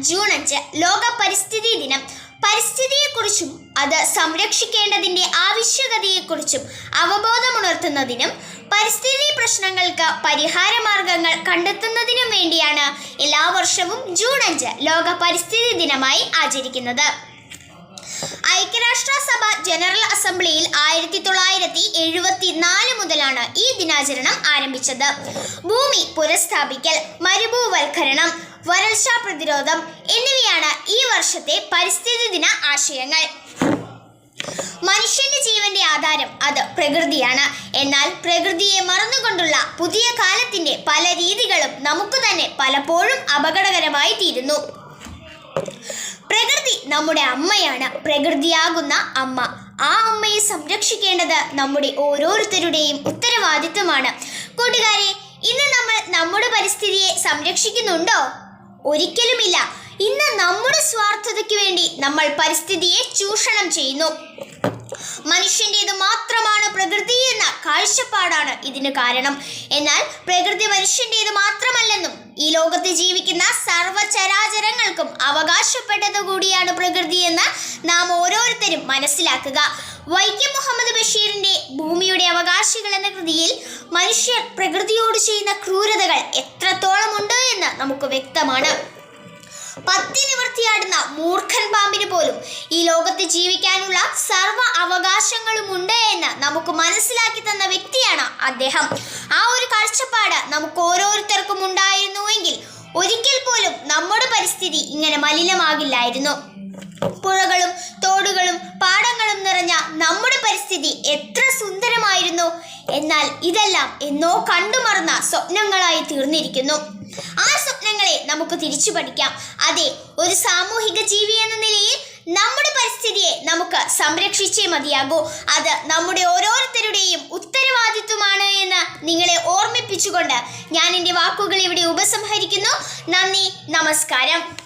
June അഞ്ച് ലോക പരിസ്ഥിതി ദിനം. പരിസ്ഥിതിയെക്കുറിച്ചും അത് സംരക്ഷിക്കേണ്ടതിന്റെ ആവശ്യകതയെക്കുറിച്ചും അവബോധമുണർത്തുന്നതിനും പരിസ്ഥിതി പ്രശ്നങ്ങൾക്ക് പരിഹാര മാർഗങ്ങൾ കണ്ടെത്തുന്നതിനും വേണ്ടിയാണ് എല്ലാ വർഷവും ജൂൺ അഞ്ച് ലോക പരിസ്ഥിതി ദിനമായി ആചരിക്കുന്നത്. ഐക്യരാഷ്ട്രസഭ ജനറൽ അസംബ്ലിയിൽ ആയിരത്തി തൊള്ളായിരത്തി എഴുപത്തി നാല് മുതലാണ് ഈ ദിനാചരണം ആരംഭിച്ചത്. ഭൂമി പുനഃസ്ഥാപിക്കൽ മരുഭൂവൽക്കരണം വരൾച്ച പ്രതിരോധം എന്നിവയാണ് ഈ വർഷത്തെ പരിസ്ഥിതി ദിന ആശയങ്ങൾ. മനുഷ്യന്റെ ജീവന്റെ ആധാരം അത് പ്രകൃതിയാണ്. എന്നാൽ പ്രകൃതിയെ മറന്നുകൊണ്ടുള്ള പുതിയ കാലത്തിന്റെ പല രീതികളും നമുക്ക് തന്നെ പലപ്പോഴും അപകടകരമായി തീരുന്നു. പ്രകൃതി നമ്മുടെ അമ്മയാണ്. പ്രകൃതിയാകുന്ന അമ്മ. ആ അമ്മയെ സംരക്ഷിക്കേണ്ടത് നമ്മുടെ ഓരോരുത്തരുടെയും ഉത്തരവാദിത്വമാണ്. കൂട്ടുകാരെ ഇന്ന് നമ്മൾ നമ്മുടെ പരിസ്ഥിതിയെ സംരക്ഷിക്കുന്നുണ്ടോ? ഒരിക്കലുമില്ല. നമ്മുടെ സ്വാർത്ഥതയ്ക്ക് വേണ്ടി നമ്മൾ പരിസ്ഥിതിയെ ചൂഷണം ചെയ്യുന്നു. മനുഷ്യന്റേത് മാത്രമാണ് പ്രകൃതി എന്ന കാഴ്ചപ്പാടാണ് ഇതിന് കാരണം. എന്നാൽ പ്രകൃതി മനുഷ്യന്റേത് മാത്രമല്ലെന്നും ഈ ലോകത്ത് ജീവിക്കുന്ന സർവചരാചരങ്ങൾക്കും അവകാശപ്പെട്ടത് കൂടിയാണ് പ്രകൃതി എന്ന് നാം ഓരോരുത്തരും മനസ്സിലാക്കുക. വൈക്കം മുഹമ്മദ് ബഷീറിന്റെ ഭൂമിയുടെ അവകാശികൾ എന്ന കൃതിയിൽ മനുഷ്യർ പ്രകൃതിയോട് ചെയ്യുന്ന ക്രൂരതകൾ എത്രത്തോളം ഉണ്ട് എന്ന് നമുക്ക് വ്യക്തമാണ്. പത്തി നിവർത്തിയാടുന്ന മൂർഖൻ പാമ്പിന് പോലും ഈ ലോകത്ത് ജീവിക്കാനുള്ള സർവ അവകാശങ്ങളും ഉണ്ട് എന്ന് നമുക്ക് മനസ്സിലാക്കി തന്ന വ്യക്തിയാണ് അദ്ദേഹം. ആ ഒരു കാഴ്ചപ്പാട് നമുക്ക് ഓരോരുത്തർക്കും ഉണ്ടായിരുന്നുവെങ്കിൽ ഒരിക്കൽ പോലും നമ്മുടെ പരിസ്ഥിതി ഇങ്ങനെ മലിനമാകില്ലായിരുന്നു. പുഴകളും തോടുകളും പാടങ്ങളും നിറഞ്ഞ നമ്മുടെ പരിസ്ഥിതി എത്ര സുന്ദരമായിരുന്നു ഇതെല്ലാം എന്നോ കണ്ടുമറന്ന സ്വപ്നങ്ങളായി തീർന്നിരിക്കുന്നു. ആ സ്വപ്നങ്ങളെ നമുക്ക് തിരിച്ചു പഠിക്കാം. അതെ ഒരു സാമൂഹിക ജീവി എന്ന നിലയിൽ നമ്മുടെ പരിസ്ഥിതിയെ നമുക്ക് സംരക്ഷിച്ചേ മതിയാകൂ. അത് നമ്മുടെ ഓരോരുത്തരുടെയും ഉത്തരവാദിത്വമാണ് എന്ന് നിങ്ങളെ ഓർമ്മിപ്പിച്ചുകൊണ്ട് ഞാൻ എന്റെ വാക്കുകൾ ഇവിടെ ഉപസംഹരിക്കുന്നു. നന്ദി നമസ്കാരം.